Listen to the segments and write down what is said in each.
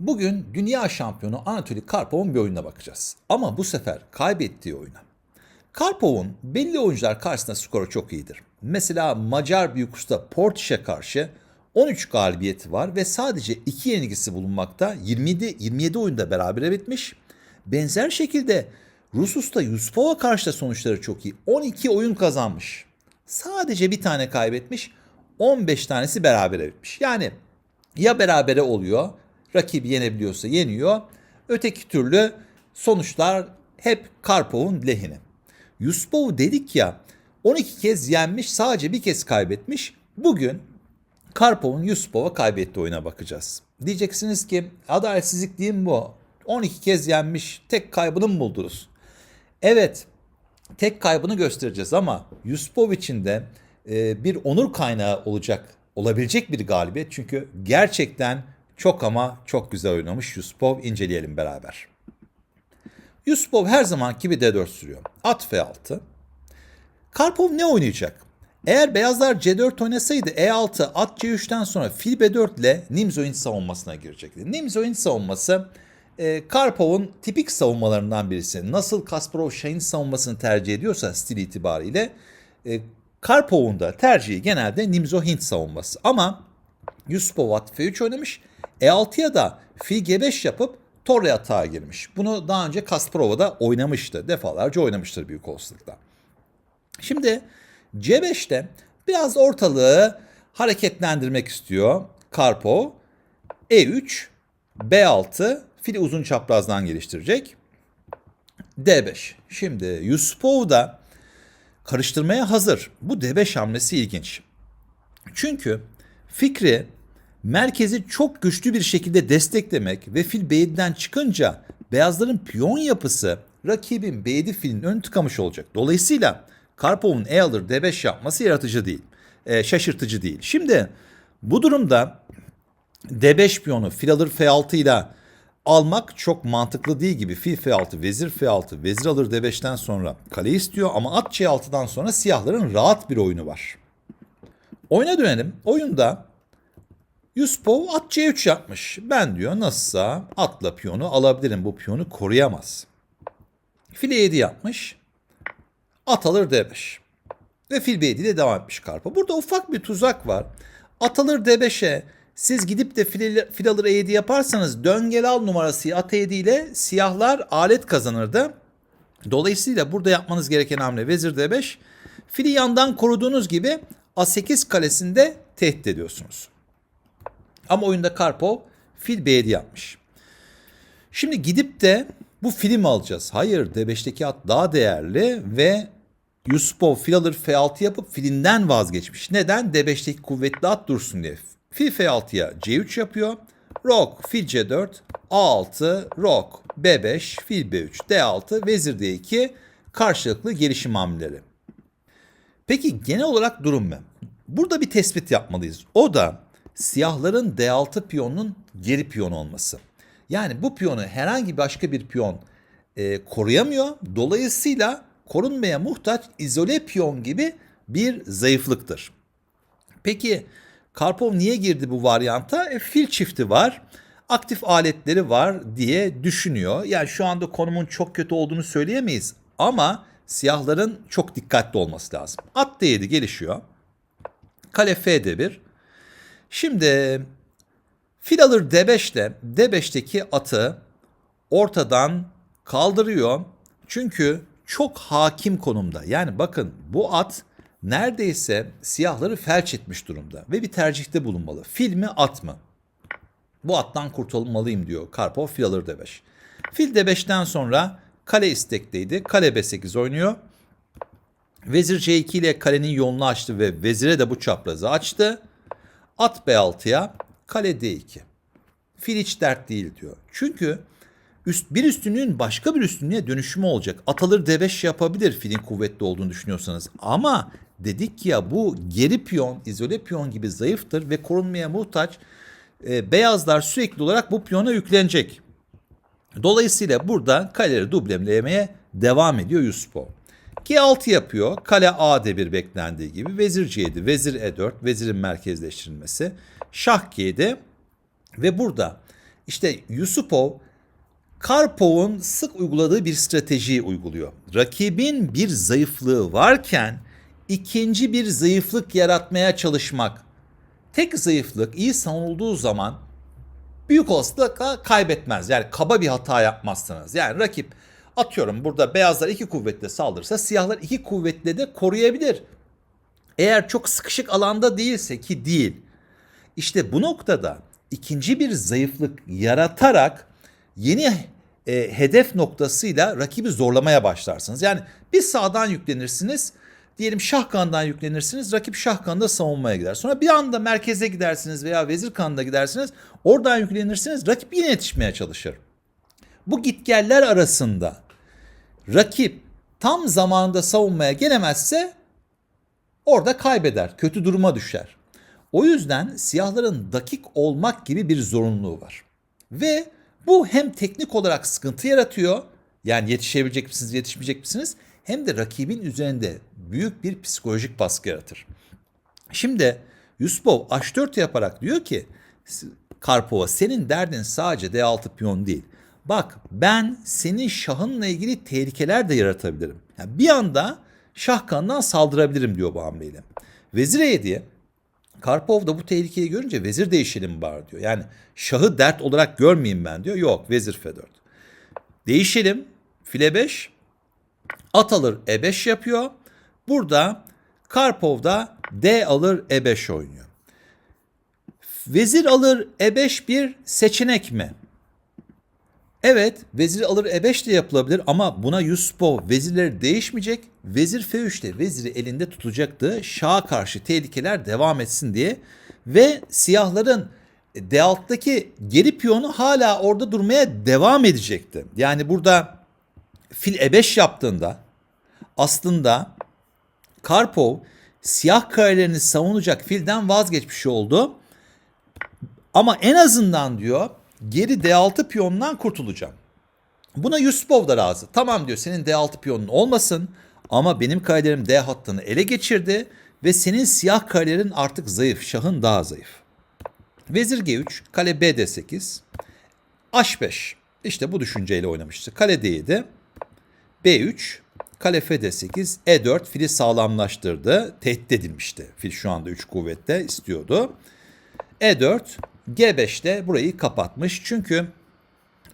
Bugün dünya şampiyonu Anatoly Karpov'un bir oyununa bakacağız. Ama bu sefer kaybettiği oyuna. Karpov'un belli oyuncular karşısında skoru çok iyidir. Mesela Macar büyük usta Portiş'e karşı 13 galibiyeti var ve sadece 2 yenilgisi bulunmakta. 27, 27 oyunda berabere bitmiş. Benzer şekilde Rus usta Yusupova karşı da sonuçları çok iyi. 12 oyun kazanmış. Sadece bir tane kaybetmiş. 15 tanesi berabere bitmiş. Yani ya berabere oluyor, rakibi yenebiliyorsa yeniyor. Öteki türlü sonuçlar hep Karpov'un lehine. Yusupov dedik ya 12 kez yenmiş sadece bir kez kaybetmiş. Bugün Karpov'un Yusupov'a kaybettiği oyuna bakacağız. Diyeceksiniz ki adaletsizlik değil mi bu? 12 kez yenmiş tek kaybını mı buldunuz? Evet tek kaybını göstereceğiz ama Yusupov için de e, bir onur kaynağı olacak olabilecek bir galibiyet. Çünkü gerçekten çok ama çok güzel oynamış Yusupov inceleyelim beraber. Yusupov her zamanki gibi D4 sürüyor. At F6. Karpov ne oynayacak? Eğer beyazlar C4 oynasaydı E6 at C3'ten sonra fil B4 ile Nimzo'nun savunmasına girecekti. Nimzo'nun savunması e, Karpov'un tipik savunmalarından birisi. Nasıl Kasparov Şahin savunmasını tercih ediyorsa stil itibariyle e, Karpov'un da tercihi genelde Nimzo Hint savunması. Ama Yusupov at F3 oynamış. E6'ya da fil G5 yapıp Torre atağa girmiş. Bunu daha önce Kasparov'a da oynamıştı. Defalarca oynamıştır büyük olasılıkla. Şimdi C5'te biraz ortalığı hareketlendirmek istiyor Karpov. E3, B6, fili uzun çaprazdan geliştirecek. D5. Şimdi Yusupov da karıştırmaya hazır. Bu D5 hamlesi ilginç. Çünkü fikri merkezi çok güçlü bir şekilde desteklemek ve fil B7'den çıkınca beyazların piyon yapısı rakibin B7 filin ön tıkamış olacak. Dolayısıyla Karpov'un E alır D5 yapması yaratıcı değil. E, şaşırtıcı değil. Şimdi bu durumda D5 piyonu fil alır F6 ile almak çok mantıklı değil gibi. Fil F6, vezir F6, vezir alır D5'ten sonra kale istiyor ama at C6'dan sonra siyahların rahat bir oyunu var. Oyuna dönelim. Oyunda Yuspov at C3 yapmış. Ben diyor nasılsa atla piyonu alabilirim. Bu piyonu koruyamaz. File 7 yapmış. At alır D5. Ve fil B7 ile devam etmiş Karpa. Burada ufak bir tuzak var. At alır D5'e siz gidip de fil, fil alır E7 yaparsanız döngel al numarası at E7 ile siyahlar alet kazanırdı. Dolayısıyla burada yapmanız gereken hamle vezir D5. Fili yandan koruduğunuz gibi A8 kalesinde tehdit ediyorsunuz. Ama oyunda Karpov fil B7 yapmış. Şimdi gidip de bu film alacağız. Hayır D5'teki at daha değerli ve Yusupov fil alır F6 yapıp filinden vazgeçmiş. Neden? D5'teki kuvvetli at dursun diye. Fil F6'ya C3 yapıyor. Rok fil C4 A6 rok B5 fil B3 D6 vezir D2 karşılıklı gelişim hamleleri. Peki genel olarak durum ne? Burada bir tespit yapmalıyız. O da siyahların D6 piyonunun geri piyon olması. Yani bu piyonu herhangi başka bir piyon e, koruyamıyor. Dolayısıyla korunmaya muhtaç izole piyon gibi bir zayıflıktır. Peki Karpov niye girdi bu varyanta? E, fil çifti var. Aktif aletleri var diye düşünüyor. Yani şu anda konumun çok kötü olduğunu söyleyemeyiz. Ama siyahların çok dikkatli olması lazım. At D7 gelişiyor. Kale F1. Şimdi fil alır D5 ile D5'teki atı ortadan kaldırıyor. Çünkü çok hakim konumda. Yani bakın bu at neredeyse siyahları felç etmiş durumda ve bir tercihte bulunmalı. Fil mi at mı? Bu attan kurtulmalıyım diyor Karpov fil alır D5. Fil D5'ten sonra kale istekteydi. Kale B8 oynuyor. Vezir C2 ile kalenin yolunu açtı ve vezire de bu çaprazı açtı. At B6'ya kale D2. Fil hiç dert değil diyor. Çünkü üst, bir üstünlüğün başka bir üstünlüğe dönüşümü olacak. At alır D5 yapabilir filin kuvvetli olduğunu düşünüyorsanız. Ama dedik ya bu geri piyon, izole piyon gibi zayıftır ve korunmaya muhtaç. E, beyazlar sürekli olarak bu piyona yüklenecek. Dolayısıyla burada kaleleri dublemlemeye devam ediyor Yusupov. G6 yapıyor. Kale A1 beklendiği gibi. Vezir C7, vezir E4, vezirin merkezleştirilmesi. Şah G7 ve burada İşte Yusupov Karpov'un sık uyguladığı bir stratejiyi uyguluyor. Rakibin bir zayıflığı varken ikinci bir zayıflık yaratmaya çalışmak. Tek zayıflık iyi savunulduğu zaman büyük olasılıkla kaybetmez. Yani kaba bir hata yapmazsınız. Yani rakip atıyorum burada beyazlar iki kuvvetle saldırırsa siyahlar iki kuvvetle de koruyabilir. Eğer çok sıkışık alanda değilse ki değil. İşte bu noktada ikinci bir zayıflık yaratarak yeni e, hedef noktasıyla rakibi zorlamaya başlarsınız. Yani bir sağdan yüklenirsiniz. Diyelim Şahkan'dan yüklenirsiniz. Rakip Şahkan'da savunmaya gider. Sonra bir anda merkeze gidersiniz veya Vezirkan'da gidersiniz. Oradan yüklenirsiniz. Rakip yine yetişmeye çalışır. Bu gitgeller arasında rakip tam zamanında savunmaya gelemezse orada kaybeder. Kötü duruma düşer. O yüzden siyahların dakik olmak gibi bir zorunluluğu var. Ve bu hem teknik olarak sıkıntı yaratıyor. Yani yetişebilecek misiniz, yetişmeyecek misiniz? Hem de rakibin üzerinde büyük bir psikolojik baskı yaratır. Şimdi Yusupov H4 yaparak diyor ki Karpov'a senin derdin sadece D6 piyon değil. Bak ben senin şahınla ilgili tehlikeler de yaratabilirim. Yani bir anda şah kanından saldırabilirim diyor bu hamleyle. Vezir E7'ye Karpov da bu tehlikeyi görünce vezir değişelim bari diyor. Yani şahı dert olarak görmeyeyim ben diyor. Yok vezir F4. Değişelim. File 5. At alır E5 yapıyor. Burada Karpov da D alır E5 oynuyor. Vezir alır E5 bir seçenek mi? Evet vezir alır E5 de yapılabilir ama buna Yusupov vezirleri değişmeyecek. Vezir F3'te veziri elinde tutacaktı. Şah'a karşı tehlikeler devam etsin diye. Ve siyahların D6'daki geri piyonu hala orada durmaya devam edecekti. Yani burada fil E5 yaptığında aslında Karpov siyah karelerini savunacak filden vazgeçmiş oldu. Ama en azından diyor geri D6 piyonundan kurtulacağım. Buna Yusupov da razı. Tamam diyor senin D6 piyonun olmasın ama benim karelerim D hattını ele geçirdi ve senin siyah karelerin artık zayıf, şahın daha zayıf. Vezir G3, kale B D8, H5. İşte bu düşünceyle oynamıştı. Kale D7, B3, kale F D8, E4 fili sağlamlaştırdı. Tehdit edilmişti. Fil şu anda 3 kuvvette istiyordu. E4, G5'te burayı kapatmış. Çünkü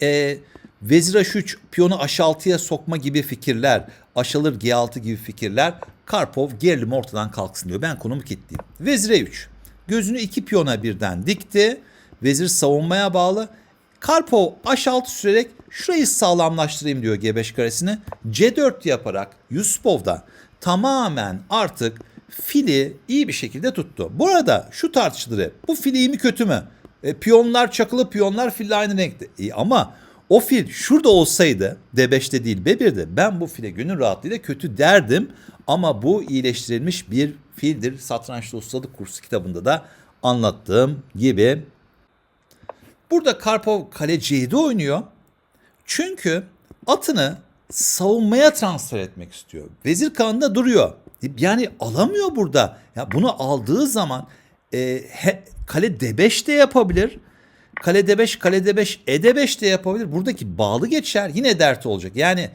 e, vezir H3 piyonu H6'ya sokma gibi fikirler, aşalır G6 gibi fikirler Karpov gerilim ortadan kalksın diyor. Ben konumu kilitleyeyim. Vezir E3. Gözünü iki piyona birden dikti. Vezir savunmaya bağlı. Karpov H6 sürerek şurayı sağlamlaştırayım diyor G5 karesini. C4 yaparak Yusupov da tamamen artık fili iyi bir şekilde tuttu. Bu arada şu tartışılır. Bu fil iyi mi kötü mü? E, piyonlar çakılı piyonlar fille aynı renkte. E, ama o fil şurada olsaydı D5'te değil B1'de ben bu file gönül rahatlığıyla kötü derdim. Ama bu iyileştirilmiş bir fildir. Satrançta ustalık kursu kitabında da anlattığım gibi. Burada Karpov kale C7 oynuyor. Çünkü atını savunmaya transfer etmek istiyor. Vezir kanında duruyor. Yani alamıyor burada. Ya bunu aldığı zaman e, he, kale D5 de yapabilir. Kale D5, kale D5, E D5 de yapabilir. Buradaki bağlı geçer yine dert olacak. Yani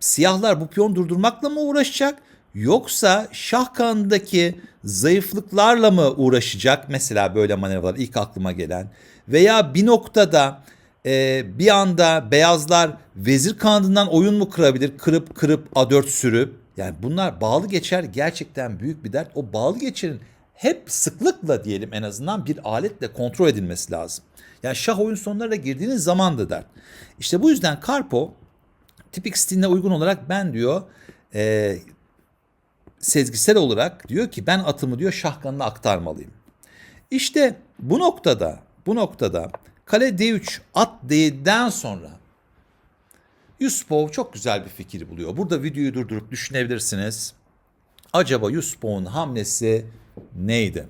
siyahlar bu piyon durdurmakla mı uğraşacak? Yoksa şah kanındaki zayıflıklarla mı uğraşacak? Mesela böyle manevralar ilk aklıma gelen. Veya bir noktada e, bir anda beyazlar vezir kanadından oyun mu kırabilir? Kırıp kırıp A4 sürüp. Yani bunlar bağlı geçer gerçekten büyük bir dert. O bağlı geçerin hep sıklıkla diyelim en azından bir aletle kontrol edilmesi lazım. Yani şah oyun sonlarına girdiğiniz zaman da dert. İşte bu yüzden Karpo tipik stiline uygun olarak ben diyor e, sezgisel olarak diyor ki ben atımı diyor şahkanına aktarmalıyım. İşte bu noktada bu noktada kale D3 at D'den sonra Yusupov çok güzel bir fikir buluyor. Burada videoyu durdurup düşünebilirsiniz. Acaba Yusupov'un hamlesi neydi?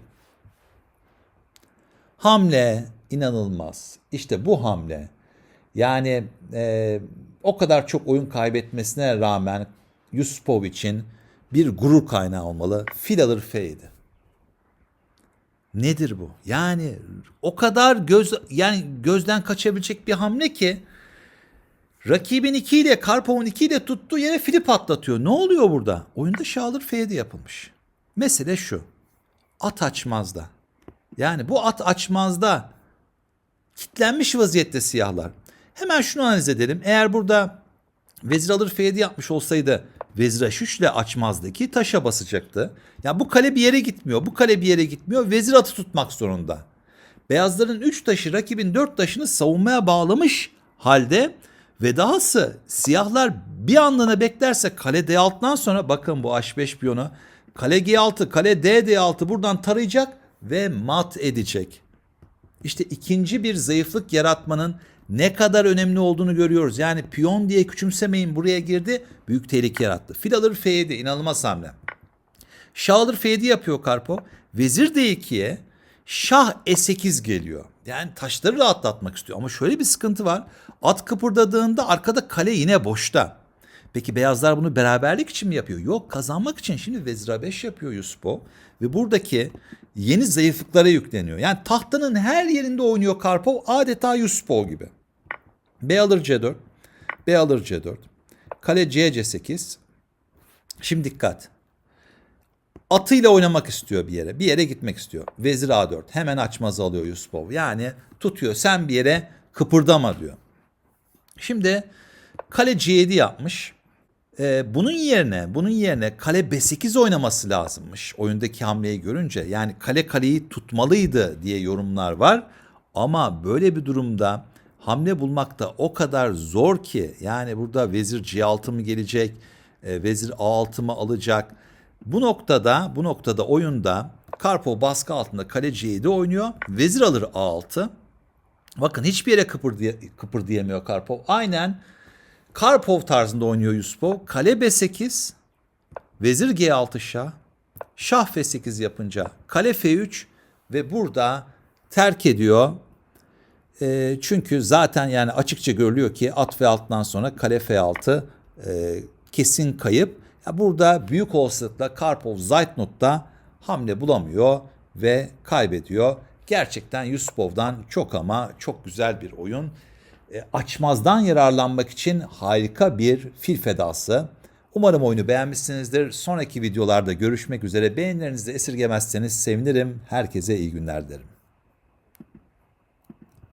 Hamle inanılmaz. İşte bu hamle yani e, o kadar çok oyun kaybetmesine rağmen Yusupov için bir gurur kaynağı olmalı. Fil alır F'ydi. Nedir bu? Yani o kadar göz yani gözden kaçabilecek bir hamle ki rakibin 2 ile Karpov'un 2 ile tuttuğu yere flip atlatıyor. Ne oluyor burada? Oyunda Şalır F'de yapılmış. Mesele şu. At açmazda. Yani bu at açmazda kitlenmiş vaziyette siyahlar. Hemen şunu analiz edelim. Eğer burada vezir alır F7 yapmış olsaydı vezir H3 ile açmazdaki taşa basacaktı. Ya bu kale bir yere gitmiyor. Bu kale bir yere gitmiyor. Vezir atı tutmak zorunda. Beyazların 3 taşı rakibin 4 taşını savunmaya bağlamış halde ve dahası siyahlar bir anlığına beklerse kale D6'dan sonra bakın bu H5 piyonu kale G6, kale D D6 buradan tarayacak ve mat edecek. İşte ikinci bir zayıflık yaratmanın ne kadar önemli olduğunu görüyoruz. Yani piyon diye küçümsemeyin buraya girdi. Büyük tehlike yarattı. Fil alır F7 inanılmaz hamle. Şah alır F7 yapıyor Karpo. Vezir D2'ye şah E8 geliyor. Yani taşları rahatlatmak istiyor. Ama şöyle bir sıkıntı var. At kıpırdadığında arkada kale yine boşta. Peki beyazlar bunu beraberlik için mi yapıyor? Yok kazanmak için. Şimdi vezir A5 yapıyor Yusupov. Ve buradaki yeni zayıflıklara yükleniyor. Yani tahtanın her yerinde oynuyor Karpov. Adeta Yusupov gibi. B alır C4. B alır C4. Kale C C8. Şimdi dikkat. Atıyla oynamak istiyor bir yere. Bir yere gitmek istiyor. Vezir A4. Hemen açmazı alıyor Yusupov. Yani tutuyor. Sen bir yere kıpırdama diyor. Şimdi kale C7 yapmış. Ee, bunun yerine bunun yerine kale B8 oynaması lazımmış. Oyundaki hamleyi görünce yani kale kaleyi tutmalıydı diye yorumlar var. Ama böyle bir durumda hamle bulmakta o kadar zor ki yani burada vezir C6 mı gelecek, e, vezir A6 mı alacak? Bu noktada bu noktada oyunda Karpov baskı altında kale C7 oynuyor. Vezir alır A6. Bakın hiçbir yere kıpırday kıpırdayamıyor Karpov. Aynen Karpov tarzında oynuyor Yusupov. Kale B8, vezir G6 şah, şah F8 yapınca kale F3 ve burada terk ediyor. E, çünkü zaten yani açıkça görülüyor ki at F6'dan sonra kale F6 e, kesin kayıp. Ya burada büyük olasılıkla Karpov Zeitnot'ta hamle bulamıyor ve kaybediyor. Gerçekten Yusupov'dan çok ama çok güzel bir oyun. E, açmazdan yararlanmak için harika bir fil fedası. Umarım oyunu beğenmişsinizdir. Sonraki videolarda görüşmek üzere. Beğenilerinizi esirgemezseniz sevinirim. Herkese iyi günler derim.